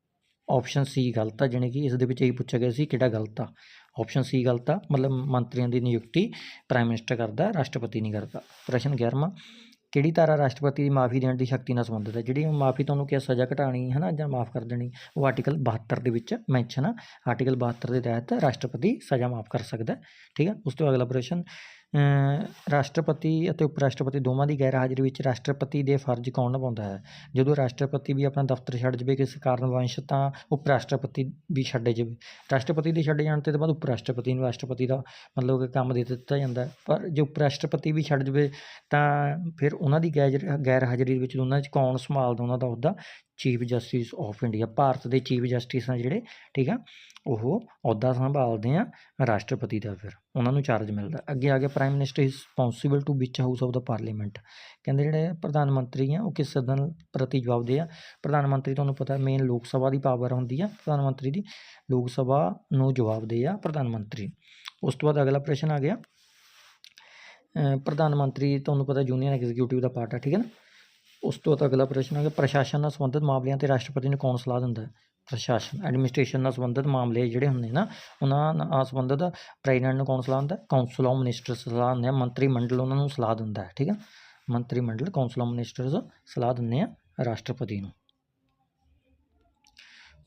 ਆਪਸ਼ਨ ਸੀ ਗਲਤ ਆ, ਜਾਣੀ ਕਿ ਇਸ ਦੇ ਵਿੱਚ ਇਹੀ ਪੁੱਛਿਆ ਗਿਆ ਸੀ ਕਿਹੜਾ ਗਲਤ ਆ। ਆਪਸ਼ਨ ਸੀ ਗਲਤ ਆ, ਮਤਲਬ ਮੰਤਰੀਆਂ ਦੀ ਨਿਯੁਕਤੀ ਪ੍ਰਾਈਮ ਮਿਨਿਸਟਰ ਕਰਦਾ, ਰਾਸ਼ਟਰਪਤੀ ਨਹੀਂ ਕਰਦਾ। ਪ੍ਰਸ਼ਨ 11ਵਾਂ ਕਿਹੜੀ ਧਾਰਾ ਰਾਸ਼ਟਰਪਤੀ ਦੀ ਮਾਫੀ ਦੇਣ ਦੀ ਸ਼ਕਤੀ ਨਾਲ ਸੰਬੰਧਿਤ ਹੈ? ਜਿਹੜੀ ਮਾਫੀ ਤੁਹਾਨੂੰ ਕਿਹਾ ਸਜ਼ਾ ਘਟਾਣੀ ਹੈ ਨਾ ਜਾਂ ਮਾਫ ਕਰ ਦੇਣੀ, ਉਹ ਆਰਟੀਕਲ 72 ਦੇ ਵਿੱਚ ਮੈਂਸ਼ਨ ਆ। ਆਰਟੀਕਲ 72 ਦੇ ਤਹਿਤ ਰਾਸ਼ਟਰਪਤੀ ਸਜ਼ਾ ਮਾਫ ਕਰ ਸਕਦਾ ਠੀਕ ਹੈ? ਉਸ ਤੋਂ ਅਗਲਾ ਪ੍ਰਸ਼ਨ ਰਾਸ਼ਟਰਪਤੀ ਅਤੇ ਉਪ ਰਾਸ਼ਟਰਪਤੀ ਦੋਵਾਂ ਦੀ ਗੈਰ ਹਾਜ਼ਰੀ ਵਿੱਚ ਰਾਸ਼ਟਰਪਤੀ ਦੇ ਫਰਜ਼ ਕੌਣ ਨਿਭਾਉਂਦਾ ਹੈ? ਜਦੋਂ ਰਾਸ਼ਟਰਪਤੀ ਵੀ ਆਪਣਾ ਦਫ਼ਤਰ ਛੱਡ ਜਾਵੇ, ਕਿਸ ਕਾਰਨ ਵੰਸ਼ ਤਾਂ ਉਪ ਰਾਸ਼ਟਰਪਤੀ ਵੀ ਛੱਡੇ ਜਾਵੇ। ਰਾਸ਼ਟਰਪਤੀ ਦੇ ਛੱਡੇ ਜਾਣ ਤੋਂ ਬਾਅਦ ਉਪ ਰਾਸ਼ਟਰਪਤੀ ਨੂੰ ਰਾਸ਼ਟਰਪਤੀ ਦਾ ਮਤਲਬ ਕਿ ਕੰਮ ਦੇ ਦਿੱਤਾ ਜਾਂਦਾ ਪਰ ਜੇ ਉਪ ਰਾਸ਼ਟਰਪਤੀ ਵੀ ਛੱਡ ਜਾਵੇ, ਤਾਂ ਫਿਰ ਉਹਨਾਂ ਦੀ ਗੈਰ ਗੈਰ ਹਾਜ਼ਰੀ ਵਿੱਚ ਉਹਨਾਂ 'ਚ ਕੌਣ ਸੰਭਾਲਦਾ? ਉਹਨਾਂ ਦਾ ਅਹੁਦਾ chief justice of India Bharat ਦੇ ਚੀਫ ਜਸਟਿਸ ਆ ਜਿਹੜੇ, ਠੀਕ ਆ? ਉਹ ਅਹੁਦਾ ਸੰਭਾਲਦੇ ਆ ਰਾਸ਼ਟਰਪਤੀ ਦਾ ਫਿਰ। ਉਹਨਾਂ ਨੂੰ ਚਾਰਜ ਮਿਲਦਾ। ਅੱਗੇ ਆ ਗਿਆ prime minister is responsible to which house of the parliament ਕਹਿੰਦੇ ਜਿਹੜੇ ਪ੍ਰਧਾਨ ਮੰਤਰੀ ਆ, ਉਹ ਕਿਸ ਸਦਨ ਪ੍ਰਤੀ ਜਵਾਬਦੇ ਆ? ਪ੍ਰਧਾਨ ਮੰਤਰੀ ਤੁਹਾਨੂੰ ਪਤਾ ਮੇਨ ਲੋਕ ਸਭਾ ਦੀ ਪਾਵਰ ਹੁੰਦੀ ਆ। ਪ੍ਰਧਾਨ ਮੰਤਰੀ ਦੀ ਲੋਕ ਸਭਾ ਨੂੰ ਜਵਾਬਦੇਹ ਆ ਪ੍ਰਧਾਨ ਮੰਤਰੀ। ਉਸ ਤੋਂ ਬਾਅਦ ਅਗਲਾ ਪ੍ਰਸ਼ਨ ਆ ਗਿਆ। ਪ੍ਰਧਾਨ ਮੰਤਰੀ, ਤੁਹਾਨੂੰ ਪਤਾ ਜੂਨੀਅਰ ਐਗਜ਼ੀਕਿਊਟਿਵ ਦਾ ਪਾਰਟ ਆ, ਠੀਕ ਹੈ ਨਾ? ਉਸ ਤੋਂ ਬਾਅਦ ਅਗਲਾ ਪ੍ਰਸ਼ਨ ਹੈ ਕਿ ਪ੍ਰਸ਼ਾਸਨ ਨਾਲ ਸੰਬੰਧਿਤ ਮਾਮਲਿਆਂ ਤੇ ਰਾਸ਼ਟਰਪਤੀ ਨੂੰ ਕੌਣ ਸਲਾਹ ਦਿੰਦਾ ਹੈ? ਪ੍ਰਸ਼ਾਸਨ ਐਡਮਿਨਿਸਟ੍ਰੇਸ਼ਨ ਨਾਲ ਸੰਬੰਧਿਤ ਮਾਮਲੇ ਜਿਹੜੇ ਹੁੰਦੇ ਨਾ, ਉਹਨਾਂ ਨਾਲ ਸੰਬੰਧਿਤ ਪ੍ਰੈਜ਼ੀਡੈਂਟ ਨੂੰ ਕੌਣ ਸਲਾਹ ਦਿੰਦਾ ਕਾਉਂਸਲ ਆਫ ਮਿਨਿਸਟਰਸ ਸਲਾਹ ਦਿੰਦੇ ਆ, ਮੰਤਰੀ ਮੰਡਲ ਉਹਨਾਂ ਨੂੰ ਸਲਾਹ ਦਿੰਦਾ ਹੈ, ਠੀਕ ਹੈ? ਮੰਤਰੀ ਮੰਡਲ ਕਾਉਂਸਲ ਆਫ ਮਿਨਿਸਟਰਸ ਸਲਾਹ ਦਿੰਦੇ ਆ ਰਾਸ਼ਟਰਪਤੀ ਨੂੰ।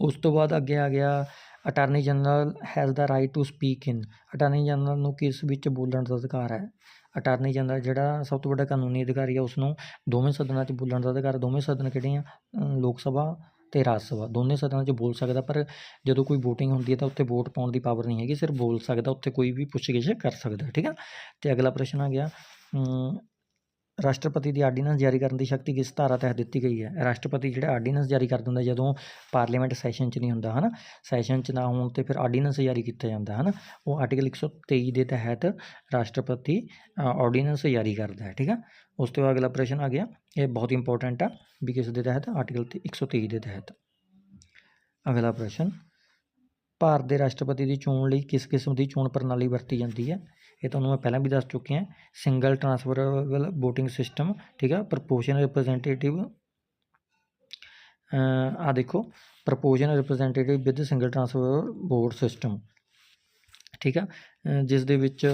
ਉਸ ਤੋਂ ਬਾਅਦ ਅੱਗੇ ਆ ਗਿਆ attorney general has the right to speak in attorney general ਨੂੰ ਕਿਸ ਵਿੱਚ ਬੋਲਣ ਦਾ ਅਧਿਕਾਰ ਹੈ? ਅਟਾਰਨੀ ਜਨਰਲ ਜਿਹੜਾ ਸਭ ਤੋਂ ਵੱਡਾ ਕਾਨੂੰਨੀ ਅਧਿਕਾਰੀ ਹੈ ਉਸ ਨੂੰ ਦੋਵੇਂ ਸਦਨਾਂ 'ਚ ਬੋਲਣ ਦਾ ਅਧਿਕਾਰ, ਦੋਵੇਂ ਸਦਨ ਕਿਹੜੇ ਆ ਲੋਕ ਸਭਾ ਤੇ ਰਾਜ ਸਭਾ। ਦੋਨੇ ਸਦਨਾਂ 'ਚ ਬੋਲ ਸਕਦਾ, ਪਰ ਜਦੋਂ ਕੋਈ VOTING ਹੁੰਦੀ ਹੈ ਤਾਂ ਉੱਥੇ ਵੋਟ ਪਾਉਣ ਦੀ ਪਾਵਰ ਨਹੀਂ ਹੈਗੀ। ਸਿਰਫ ਬੋਲ ਸਕਦਾ, ਉੱਥੇ ਕੋਈ ਵੀ ਪੁੱਛਗਿੱਛ ਕਰ ਸਕਦਾ, ਠੀਕ ਹੈ ਤੇ ਅਗਲਾ ਪ੍ਰਸ਼ਨ ਆ ਗਿਆ ਰਾਸ਼ਟਰਪਤੀ ਦੀ ਆਰਡੀਨੈਂਸ ਜਾਰੀ ਕਰਨ ਦੀ ਸ਼ਕਤੀ ਕਿਸ ਧਾਰਾ ਤਹਿਤ ਦਿੱਤੀ ਗਈ ਹੈ? ਰਾਸ਼ਟਰਪਤੀ ਜਿਹੜਾ ਆਰਡੀਨੈਂਸ ਜਾਰੀ ਕਰ ਦਿੰਦਾ ਜਦੋਂ ਪਾਰਲੀਮੈਂਟ ਸੈਸ਼ਨ 'ਚ ਨਹੀਂ ਹੁੰਦਾ, ਹਨਾ? ਸੈਸ਼ਨ 'ਚ ਨਾ ਹੋਣ ਤੇ ਫਿਰ ਆਰਡੀਨੈਂਸ ਜਾਰੀ ਕੀਤਾ ਜਾਂਦਾ, ਹਨਾ? ਉਹ ਆਰਟੀਕਲ 123 ਦੇ ਤਹਿਤ ਰਾਸ਼ਟਰਪਤੀ ਆਰਡੀਨੈਂਸ ਜਾਰੀ ਕਰਦਾ ਹੈ, ਠੀਕ ਆ? ਉਸ ਤੋਂ ਬਾਅਦ ਅਗਲਾ ਪ੍ਰਸ਼ਨ ਆ ਗਿਆ। ਇਹ ਬਹੁਤ ਇੰਪੋਰਟੈਂਟ ਆ ਵੀ ਕਿਸ ਦੇ ਤਹਿਤ? ਆਰਟੀਕਲ 123 ਦੇ ਤਹਿਤ। ਅਗਲਾ ਪ੍ਰਸ਼ਨ, ਭਾਰਤ ਦੇ ਰਾਸ਼ਟਰਪਤੀ ਦੀ ਚੋਣ ਲਈ ਕਿਸ ਕਿਸਮ ਦੀ ਚੋਣ ਪ੍ਰਣਾਲੀ ਵਰਤੀ ਜਾਂਦੀ ਹੈ? ਇਹ ਤੁਹਾਨੂੰ ਮੈਂ ਪਹਿਲਾਂ ਵੀ ਦੱਸ ਚੁੱਕਿਆ ਸਿੰਗਲ ਟਰਾਂਸਫਰੇਬਲ VOTING ਸਿਸਟਮ ਠੀਕ ਆ ਪ੍ਰਪੋਰਸ਼ਨਲ ਰਿਪਰੈਜ਼ੈਂਟੇਟਿਵ ਆ ਦੇਖੋ proportional representative with single transfer vote system ਠੀਕ ਆ ਜਿਸ ਦੇ ਵਿੱਚ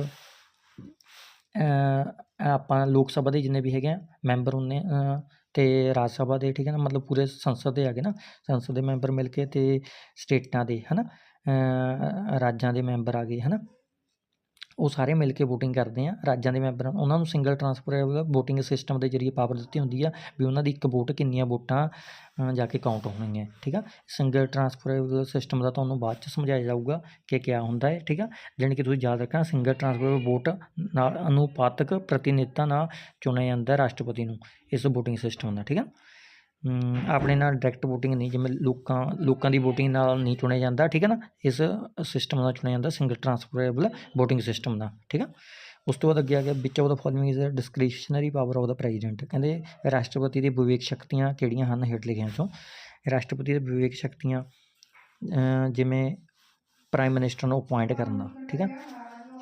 ਆਪਾਂ ਲੋਕ ਸਭਾ ਦੇ ਜਿੰਨੇ ਵੀ ਹੈਗੇ ਆ ਮੈਂਬਰ ਹੁੰਦੇ ਆ ਤੇ ਰਾਜ ਸਭਾ ਦੇ ਠੀਕ ਹੈ ਨਾ ਮਤਲਬ ਪੂਰੇ ਸੰਸਦ ਦੇ ਹੈਗੇ ਨਾ ਸੰਸਦ ਦੇ ਮੈਂਬਰ ਮਿਲ ਕੇ ਤੇ ਸਟੇਟਾਂ ਦੇ ਹਨਾ ਅ, ਰਾਜਾਂ ਦੇ ਮੈਂਬਰ ਆ ਗਏ ਹਨਾ। ਉਹ ਸਾਰੇ ਮਿਲ ਕੇ VOTING ਕਰਦੇ ਆ, ਰਾਜਾਂ ਦੇ ਮੈਂਬਰਾਂ ਉਹਨਾਂ ਨੂੰ ਸਿੰਗਲ ਟਰਾਂਸਫਰੇਬਲ VOTING ਸਿਸਟਮ ਦੇ ਜ਼ਰੀਏ ਪਾਵਰ ਦਿੱਤੀ ਹੁੰਦੀ ਆ ਵੀ ਉਹਨਾਂ ਦੀ ਇੱਕ ਵੋਟ ਕਿੰਨੀਆਂ ਵੋਟਾਂ ਜਾ ਕੇ ਕਾਊਂਟ ਹੋਣਗੀਆਂ, ਠੀਕ ਆ? ਸਿੰਗਲ ਟਰਾਂਸਫਰੇਬਲ ਸਿਸਟਮ ਦਾ ਤੁਹਾਨੂੰ ਬਾਅਦ ਚ ਸਮਝਾਇਆ ਜਾਊਗਾ ਕਿ ਕਿਆ ਹੁੰਦਾ ਹੈ, ਠੀਕ ਆ? ਜਾਣੀ ਕਿ ਤੁਸੀਂ ਯਾਦ ਰੱਖਣਾ ਸਿੰਗਲ ਟਰਾਂਸਫਰੇਬਲ ਵੋਟ ਨਾਲ ਅਨੁਪਾਤਕ ਪ੍ਰਤੀਨਿਧਤਾ ਨਾਲ ਚੁਣਿਆ ਜਾਂਦਾ ਰਾਸ਼ਟਰਪਤੀ ਨੂੰ, ਇਸ VOTING ਸਿਸਟਮ ਦਾ, ਠੀਕ ਆ? ਆਪਣੇ ਨਾਲ ਡਾਇਰੈਕਟ VOTING ਨਹੀਂ, ਜਿਵੇਂ ਲੋਕਾਂ ਲੋਕਾਂ ਦੀ VOTING ਨਾਲ ਨਹੀਂ ਚੁਣਿਆ ਜਾਂਦਾ, ਠੀਕ ਹੈ ਨਾ? ਇਸ ਸਿਸਟਮ ਨਾਲ ਚੁਣਿਆ ਜਾਂਦਾ ਸਿੰਗਲ ਟਰਾਂਸਫਰੇਬਲ VOTING ਸਿਸਟਮ ਦਾ, ਠੀਕ ਹੈ ਉਸ ਤੋਂ ਬਾਅਦ ਅੱਗੇ ਆ ਗਿਆ, which of the following is discretionary power of the president ਕਹਿੰਦੇ ਰਾਸ਼ਟਰਪਤੀ ਦੀ ਵਿਵੇਕ ਸ਼ਕਤੀਆਂ ਕਿਹੜੀਆਂ ਹਨ ਹੇਠ ਲਿਖੀਆਂ ਚੋਂ? ਰਾਸ਼ਟਰਪਤੀ ਦੀ ਵਿਵੇਕ ਸ਼ਕਤੀਆਂ ਜਿਵੇਂ ਪ੍ਰਾਈਮ ਮਿਨਿਸਟਰ ਨੂੰ ਅਪਾਇੰਟ ਕਰਨਾ, ਠੀਕ ਹੈ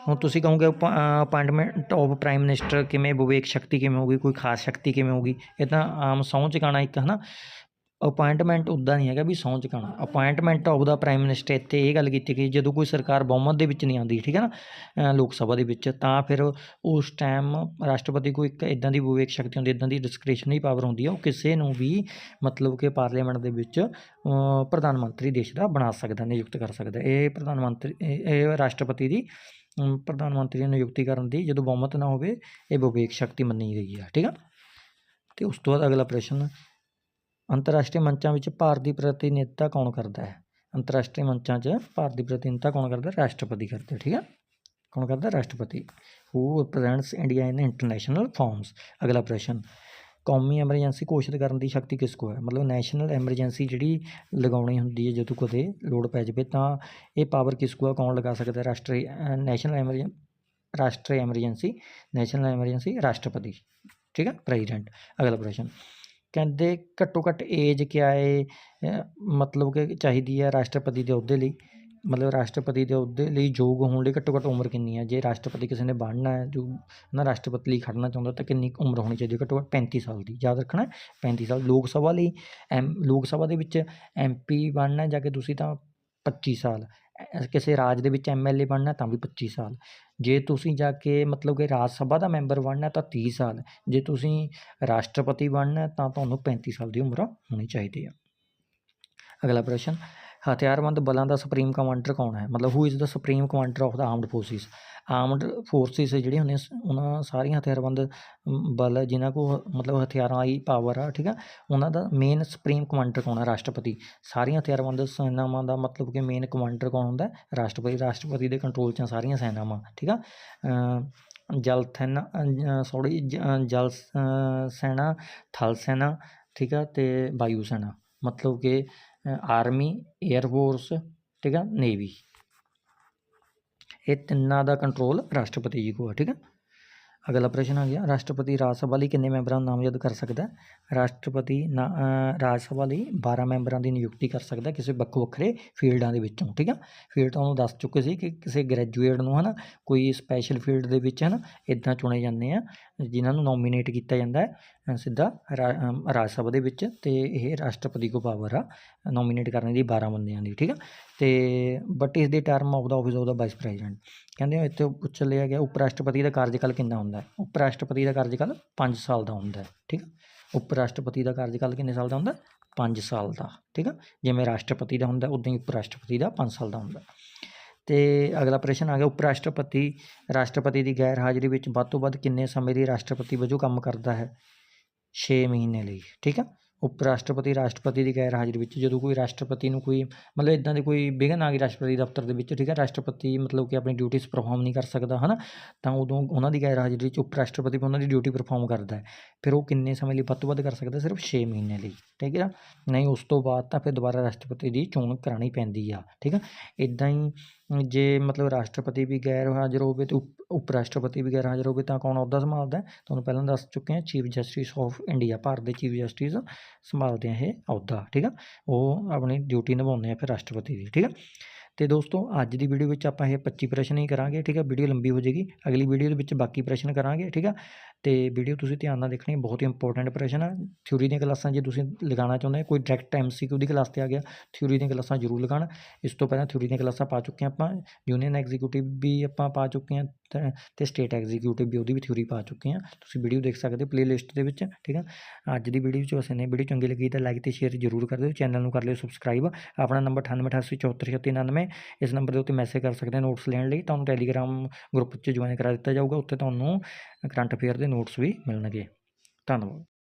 ਹੁਣ ਤੁਸੀਂ ਕਹੋਗੇ ਅਪਾਇੰਟਮੈਂਟ ਆਫ ਪ੍ਰਾਈਮ ਮਿਨਿਸਟਰ ਕਿਵੇਂ ਵਿਵੇਕ ਸ਼ਕਤੀ ਕਿਵੇਂ ਹੋਗੀ ਕੋਈ ਖਾਸ ਸ਼ਕਤੀ ਕਿਵੇਂ ਹੋਗੀ ਇਹ ਤਾਂ ਆਮ ਸਹੁੰ ਚੁਕਾਉਣਾ ਇੱਕ, ਹਨਾ? ਅਪਾਇੰਟਮੈਂਟ ਉੱਦਾਂ ਨਹੀਂ ਹੈਗਾ ਵੀ ਸਹੁੰ ਚੁਕਾਉਣਾ appointment of the prime minister ਇੱਥੇ ਇਹ ਗੱਲ ਕੀਤੀ ਗਈ, ਜਦੋਂ ਕੋਈ ਸਰਕਾਰ ਬਹੁਮਤ ਦੇ ਵਿੱਚ ਨਹੀਂ ਆਉਂਦੀ, ਠੀਕ ਹੈ ਨਾ? ਲੋਕ ਸਭਾ ਦੇ ਵਿੱਚ, ਤਾਂ ਫਿਰ ਉਸ ਟਾਈਮ ਰਾਸ਼ਟਰਪਤੀ ਕੋਈ ਇੱਕ ਇਦਾਂ ਦੀ ਵਿਵੇਕ ਸ਼ਕਤੀ ਹੁੰਦੀ ਇਦਾਂ ਦੀ ਡਿਸਕ੍ਰਿਸ਼ਨਰੀ ਪਾਵਰ ਹੁੰਦੀ ਹੈ ਉਹ ਕਿਸੇ ਨੂੰ ਵੀ ਮਤਲਬ ਕਿ ਪਾਰਲੀਮੈਂਟ ਦੇ ਵਿੱਚ ਪ੍ਰਧਾਨ ਮੰਤਰੀ ਦੇਸ਼ ਦਾ ਬਣਾ ਸਕਦਾ, ਨਿਯੁਕਤ ਕਰ ਸਕਦਾ। ਇਹ ਪ੍ਰਧਾਨ ਮੰਤਰੀ ਇਹ ਰਾਸ਼ਟਰਪਤੀ ਦੀ ਪ੍ਰਧਾਨ ਮੰਤਰੀ ਨੂੰ ਨਿਯੁਕਤੀ ਕਰਨ ਦੀ, ਜਦੋਂ ਬਹੁਮਤ ਨਾ ਹੋਵੇ, ਇਹ ਵਿਵੇਕ ਸ਼ਕਤੀ ਮੰਨੀ ਗਈ ਹੈ, ਠੀਕ ਆ? ਤੇ ਉਸ ਤੋਂ ਬਾਅਦ ਅਗਲਾ ਪ੍ਰਸ਼ਨ, ਅੰਤਰਰਾਸ਼ਟਰੀ ਮੰਚਾਂ ਵਿੱਚ ਭਾਰਤ ਦੀ ਪ੍ਰਤੀਨਿਧਤਾ ਕੌਣ ਕਰਦਾ ਹੈ? ਅੰਤਰਰਾਸ਼ਟਰੀ ਮੰਚਾਂ 'ਚ ਭਾਰਤ ਦੀ ਪ੍ਰਤੀਨਿਧਤਾ ਕੌਣ ਕਰਦਾ? ਰਾਸ਼ਟਰਪਤੀ ਕਰਦਾ, ਠੀਕ ਆ? ਕੌਣ ਕਰਦਾ? ਰਾਸ਼ਟਰਪਤੀ। Who represents India in international forums ਅਗਲਾ ਪ੍ਰਸ਼ਨ ਕੌਮੀ ਐਮਰਜੈਂਸੀ ਘੋਸ਼ਿਤ ਕਰਨ ਦੀ ਸ਼ਕਤੀ ਕਿਸ ਕੋ ਹੈ? ਮਤਲਬ ਨੈਸ਼ਨਲ ਐਮਰਜੈਂਸੀ ਜਿਹੜੀ ਲਗਾਉਣੀ ਹੁੰਦੀ ਹੈ ਜਦੋਂ ਕਦੇ ਲੋੜ ਪੈ ਜਾਵੇ ਤਾਂ ਇਹ ਪਾਵਰ ਕਿਸ ਕੋ ਹੈ ਕੌਣ ਲਗਾ ਸਕਦਾ? ਹੈ ਰਾਸ਼ਟਰੀ ਨੈਸ਼ਨਲ ਐਮਰਜੈਂ, ਰਾਸ਼ਟਰੀ ਐਮਰਜੈਂਸੀ, ਨੈਸ਼ਨਲ ਐਮਰਜੈਂਸੀ, ਰਾਸ਼ਟਰਪਤੀ। ਠੀਕ ਹੈ? ਪ੍ਰੈਜ਼ੀਡੈਂਟ ਅਗਲਾ ਪ੍ਰਸ਼ਨ। ਕਹਿੰਦੇ ਘੱਟੋ ਘੱਟ ਏਜ ਕਿਆ ਹੈ ਮਤਲਬ ਕਿ ਚਾਹੀਦੀ ਹੈ ਰਾਸ਼ਟਰਪਤੀ ਦੇ ਅਹੁਦੇ ਲਈ। ਮਤਲਬ ਰਾਸ਼ਟਰਪਤੀ ਦੇ ਅਹੁਦੇ ਲਈ ਯੋਗ ਹੋਣ ਲਈ ਘੱਟੋ ਘੱਟ ਉਮਰ ਕਿੰਨੀ ਹੈ? ਜੇ ਰਾਸ਼ਟਰਪਤੀ ਕਿਸੇ ਨੇ ਬਣਨਾ ਹੈ ਜੋ ਨਾ ਰਾਸ਼ਟਰਪਤੀ ਲਈ ਖੜਨਾ ਚਾਹੁੰਦਾ ਤਾਂ ਕਿੰਨੀ ਕੁ ਉਮਰ ਹੋਣੀ ਚਾਹੀਦੀ ਹੈ? ਘੱਟੋ ਘੱਟ 35 ਸਾਲ ਦੀ। ਯਾਦ ਰੱਖਣਾ ਹੈ, 35 ਸਾਲ ਲੋਕ ਸਭਾ ਲਈ ਐਮ ਲੋਕ ਸਭਾ ਦੇ ਵਿੱਚ ਐਮਪੀ ਬਣਨਾ ਜਾ ਕੇ ਤੁਸੀਂ ਤਾਂ 25 ਸਾਲ। ਕਿਸੇ ਰਾਜ ਦੇ ਵਿੱਚ ਐਮਐਲਏ ਬਣਨਾ ਤਾਂ ਵੀ 25 ਸਾਲ। ਜੇ ਤੁਸੀਂ ਜਾ ਕੇ ਮਤਲਬ ਕਿ ਰਾਜ ਸਭਾ ਦਾ ਮੈਂਬਰ ਬਣਨਾ ਤਾਂ 30 ਸਾਲ। ਜੇ ਤੁਸੀਂ ਰਾਸ਼ਟਰਪਤੀ ਬਣਨਾ ਤਾਂ ਤੁਹਾਨੂੰ 35 ਸਾਲ ਦੀ ਉਮਰ ਹੋਣੀ ਚਾਹੀਦੀ ਹੈ। ਅਗਲਾ ਪ੍ਰਸ਼ਨ ਹਥਿਆਰਬੰਦ ਬਲਾਂ ਦਾ ਸੁਪਰੀਮ ਕਮਾਂਡਰ ਕੌਣ ਹੈ? ਮਤਲਬ who is the supreme commander of the armed forces armed forces ਜਿਹੜੀਆਂ ਹੁੰਦੀਆਂ ਉਹਨਾਂ ਸਾਰੀਆਂ ਹਥਿਆਰਬੰਦ ਬਲ ਜਿਨ੍ਹਾਂ ਕੋਲ ਮਤਲਬ ਹਥਿਆਰਾਂ ਵਾਲੀ ਪਾਵਰ ਆ ਠੀਕ ਆ ਉਹਨਾਂ ਦਾ ਮੇਨ ਸੁਪਰੀਮ ਕਮਾਂਡਰ ਕੌਣ ਹੈ? ਰਾਸ਼ਟਰਪਤੀ। ਸਾਰੀਆਂ ਹਥਿਆਰਬੰਦ ਸੈਨਾਵਾਂ ਦਾ ਮਤਲਬ ਕਿ ਮੇਨ ਕਮਾਂਡਰ ਕੌਣ ਹੁੰਦਾ? ਰਾਸ਼ਟਰਪਤੀ ਰਾਸ਼ਟਰਪਤੀ ਦੇ ਕੰਟਰੋਲ 'ਚ ਸਾਰੀਆਂ ਸੈਨਾਵਾਂ ਠੀਕ ਆ? ਅ, ਜਲ ਸੈਨਾ ਸੌਰੀ ਜਲ ਸੈਨਾ ਥਲ ਸੈਨਾ ਠੀਕ ਆ ਤੇ ਵਾਯੂ ਸੈਨਾ। ਮਤਲਬ ਕਿ ਆਰਮੀ 에ਅਰ ਫੋਰਸ, ਠੀਕ ਆ, ਨੇਵੀ। ਇਹ ਤਿੰਨਾਂ ਦਾ ਕੰਟਰੋਲ ਰਾਸ਼ਟਰਪਤੀ ਜੀ ਕੋਲ ਹੈ ਠੀਕ ਹੈ ਅਗਲਾ ਪ੍ਰਸ਼ਨ ਆ ਗਿਆ, ਰਾਸ਼ਟਰਪਤੀ ਰਾਜ ਸਭਾ ਲਈ ਕਿੰਨੇ ਮੈਂਬਰਾਂ ਨੂੰ ਨਾਮਜ਼ਦ ਕਰ ਸਕਦਾ ਹੈ? ਰਾਸ਼ਟਰਪਤੀ ਨਾ ਰਾਜ ਸਭਾ ਲਈ 12 ਮੈਂਬਰਾਂ ਦੀ ਨਿਯੁਕਤੀ ਕਰ ਸਕਦਾ ਕਿਸੇ ਵੱਖੋ ਵੱਖਰੇ ਫੀਲਡਾਂ ਦੇ ਵਿੱਚੋਂ, ਠੀਕ ਆ। ਫੀਲਡ ਤੁਹਾਨੂੰ ਦੱਸ ਚੁੱਕੇ ਸੀ ਕਿ ਕਿਸੇ ਗ੍ਰੈਜੂਏਟ ਨੂੰ, ਹਨਾ, ਕੋਈ ਸਪੈਸ਼ਲ ਫੀਲਡ ਦੇ ਵਿੱਚ, ਹਨਾ ਇਦਾਂ ਚੁਣੇ ਜਾਂਦੇ ਆ, ਜਿਨ੍ਹਾਂ ਨੂੰ ਨੋਮੀਨੇਟ ਕੀਤਾ ਜਾਂਦਾ ਹੈ। ਸਿੱਧਾ ਰਾਜ ਸਭਾ ਦੇ ਵਿੱਚ ਤੇ ਇਹ ਰਾਸ਼ਟਰਪਤੀ ਕੋ ਪਾਵਰ ਆ ਨੋਮੀਨੇਟ ਕਰਨ ਦੀ 12 ਬੰਦਿਆਂ ਦੀ, ਠੀਕ ਆ? ਤੇ ਬਟ ਇਸ ਦੇ term of the office of the vice president ਕਹਿੰਦੇ ਇੱਥੇ ਪੁੱਛ ਲਿਆ ਗਿਆ ਉਪ ਰਾਸ਼ਟਰਪਤੀ ਦਾ ਕਾਰਜਕਾਲ ਕਿੰਨਾ ਹੁੰਦਾ? ਹੈ ਉਪ ਰਾਸ਼ਟਰਪਤੀ ਦਾ ਕਾਰਜਕਾਲ 5 ਸਾਲ ਦਾ ਹੁੰਦਾ ਹੈ ਠੀਕ ਆ? ਉਪ ਰਾਸ਼ਟਰਪਤੀ ਦਾ ਕਾਰਜਕਾਲ ਕਿੰਨੇ ਸਾਲ ਦਾ ਹੁੰਦਾ? 5 ਸਾਲ ਦਾ, ਠੀਕ ਆ? ਜਿਵੇਂ ਰਾਸ਼ਟਰਪਤੀ ਦਾ ਹੁੰਦਾ, ਉਦਾਂ ਹੀ ਉਪ ਰਾਸ਼ਟਰਪਤੀ ਦਾ 5 ਸਾਲ ਦਾ ਹੁੰਦਾ। ਤੇ ਅਗਲਾ ਪ੍ਰਸ਼ਨ ਆ ਗਿਆ ਉਪ ਰਾਸ਼ਟਰਪਤੀ ਰਾਸ਼ਟਰਪਤੀ ਦੀ ਗੈਰ ਹਾਜ਼ਰੀ ਵਿੱਚ ਵੱਧ ਤੋਂ ਵੱਧ ਕਿੰਨੇ ਸਮੇਂ ਲਈ ਰਾਸ਼ਟਰਪਤੀ ਵਜੋਂ ਕੰਮ ਕਰਦਾ ਹੈ? 6 ਮਹੀਨੇ ਲਈ, ਠੀਕ ਆ? ਉਪ ਰਾਸ਼ਟਰਪਤੀ ਰਾਸ਼ਟਰਪਤੀ ਦੀ ਗੈਰ ਹਾਜ਼ਰੀ ਵਿੱਚ ਜਦੋਂ ਕੋਈ ਰਾਸ਼ਟਰਪਤੀ ਨੂੰ ਕੋਈ, ਮਤਲਬ ਇਦਾਂ ਦੀ ਕੋਈ ਵਿਘਨ ਆ ਗਈ ਰਾਸ਼ਟਰਪਤੀ ਦਫ਼ਤਰ ਦੇ ਵਿੱਚ, ਠੀਕ ਹੈ ਰਾਸ਼ਟਰਪਤੀ ਮਤਲਬ ਕਿ ਆਪਣੀ ਡਿਊਟੀਜ਼ ਪਰਫਾਰਮ ਨਹੀਂ ਕਰ ਸਕਦਾ, ਹਨਾ? ਤਾਂ ਉਦੋਂ ਉਹਨਾਂ ਦੀ ਗੈਰ ਹਾਜ਼ਰੀ ਵਿੱਚ ਉਪ ਰਾਸ਼ਟਰਪਤੀ ਵੀ ਉਹਨਾਂ ਦੀ ਡਿਊਟੀ ਪਰਫਾਰਮ ਕਰਦਾ ਹੈ। ਫਿਰ ਉਹ ਕਿੰਨੇ ਸਮੇਂ ਲਈ ਵੱਧ ਤੋਂ ਵੱਧ ਕਰ ਸਕਦਾ? ਸਿਰਫ 6 ਮਹੀਨੇ ਲਈ, ਠੀਕ ਹੈ ਨਹੀਂ, ਉਸ ਤੋਂ ਬਾਅਦ ਤਾਂ ਫਿਰ ਦੁਬਾਰਾ ਰਾਸ਼ਟਰਪਤੀ ਦੀ ਚੋਣ ਕਰਾਉਣੀ ਪੈਂਦੀ ਆ, ਠੀਕ ਆ? ਇਦਾਂ ਹੀ ਜੇ ਮਤਲਬ ਰਾਸ਼ਟਰਪਤੀ ਵੀ ਗੈਰ ਹਾਜ਼ਰ ਹੋਵੇ ਤੇ ਉਪ ਉਪ ਰਾਸ਼ਟਰਪਤੀ ਵੀ ਗੈਰ ਹਾਜ਼ਰ ਹੋਵੇ ਤਾਂ ਕੌਣ ਅਹੁਦਾ ਸੰਭਾਲਦਾ? ਤੁਹਾਨੂੰ ਪਹਿਲਾਂ ਦੱਸ ਚੁੱਕੇ ਹਾਂ, chief justice of India, Bharat ਦੇ ਚੀਫ ਜਸਟਿਸ ਸੰਭਾਲਦੇ ਆ ਇਹ ਅਹੁਦਾ, ਠੀਕ ਆ? ਉਹ ਆਪਣੀ ਡਿਊਟੀ ਨਿਭਾਉਂਦੇ ਆ ਫਿਰ ਰਾਸ਼ਟਰਪਤੀ ਦੀ, ਠੀਕ ਆ? ਤੇ ਦੋਸਤੋ, ਅੱਜ ਦੀ ਵੀਡੀਓ ਵਿੱਚ ਆਪਾਂ ਇਹ 25 ਪ੍ਰਸ਼ਨ ਹੀ ਕਰਾਂਗੇ, ਠੀਕ ਆ? ਵੀਡੀਓ ਲੰਬੀ ਹੋ ਜਾਏਗੀ। ਅਗਲੀ ਵੀਡੀਓ ਦੇ ਵਿੱਚ ਬਾਕੀ ਪ੍ਰਸ਼ਨ ਕਰਾਂਗੇ, ਠੀਕ ਆ? ਤੇ ਵੀਡੀਓ ਤੁਸੀਂ ਧਿਆਨ ਨਾਲ ਦੇਖਣੀ, ਬਹੁਤ ਹੀ ਇੰਪੋਰਟੈਂਟ ਪ੍ਰਸ਼ਨ ਆ। ਥਿਊਰੀ ਦੀਆਂ ਕਲਾਸਾਂ ਜੇ ਤੁਸੀਂ ਲਗਾਉਣਾ ਚਾਹੁੰਦੇ ਹੋ ਕੋਈ ਡਾਇਰੈਕਟ ਐਮਸੀਕਿਊ ਦੀ ਕਲਾਸ ਤੇ ਆ ਗਿਆ ਥਿਊਰੀ ਦੀਆਂ ਕਲਾਸਾਂ ਜ਼ਰੂਰ ਲਗਾਉਣ। ਇਸ ਤੋਂ ਪਹਿਲਾਂ ਥਿਊਰੀ ਦੀਆਂ ਕਲਾਸਾਂ ਪਾ ਚੁੱਕੇ ਹਾਂ ਆਪਾਂ। ਯੂਨੀਅਨ ਐਗਜ਼ੀਕਿਊਟਿਵ ਵੀ ਆਪਾਂ ਪਾ ਚੁੱਕੇ ਹਾਂ। ਤੇ- ਸਟੇਟ ਐਗਜ਼ੀਕਿਊਟਿਵ ਵੀ ਉਹਦੀ ਵੀ ਥਿਊਰੀ ਪਾ ਚੁੱਕੇ ਹਾਂ। ਤੁਸੀਂ ਵੀਡੀਓ ਦੇਖ ਸਕਦੇ ਹੋ ਪਲੇਲਿਸਟ ਦੇ ਵਿੱਚ, ਠੀਕ ਆ? ਅੱਜ ਦੀ ਵੀਡੀਓ ਵਿੱਚ ਬਸ ਇੰਨੇ ਵੀਡੀਓ ਚੰਗੀ ਲੱਗੀ ਤਾਂ ਲਾਈਕ ਤੇ ਸ਼ੇਅਰ ਜ਼ਰੂਰ ਕਰ ਦਿਓ। ਚੈਨਲ ਨੂੰ ਕਰ ਲਿਓ ਸਬਸਕ੍ਰਾਈਬ ਆਪਣਾ ਨੰਬਰ 9888743699 ਇਸ ਨੰਬਰ ਦੇ ਉੱਤੇ ਮੈਸੇਜ ਕਰ ਸਕਦੇ ਹੋ ਨੋਟਸ ਲੈਣ ਲਈ। ਤੁਹਾਨੂੰ ਟੈਲੀਗ੍ਰਾਮ ਗਰੁੱਪ 'ਚ ਜੁਆਇਨ ਕਰਾ ਦਿੱਤਾ ਜਾਊਗਾ। ਉੱਥੇ ਤੁਹਾਨੂੰ ਕਰੰਟ ਅਫੇਅਰ ਦੇ ਨੋਟਸ ਵੀ ਮਿਲਣਗੇ। ਧੰਨਵਾਦ।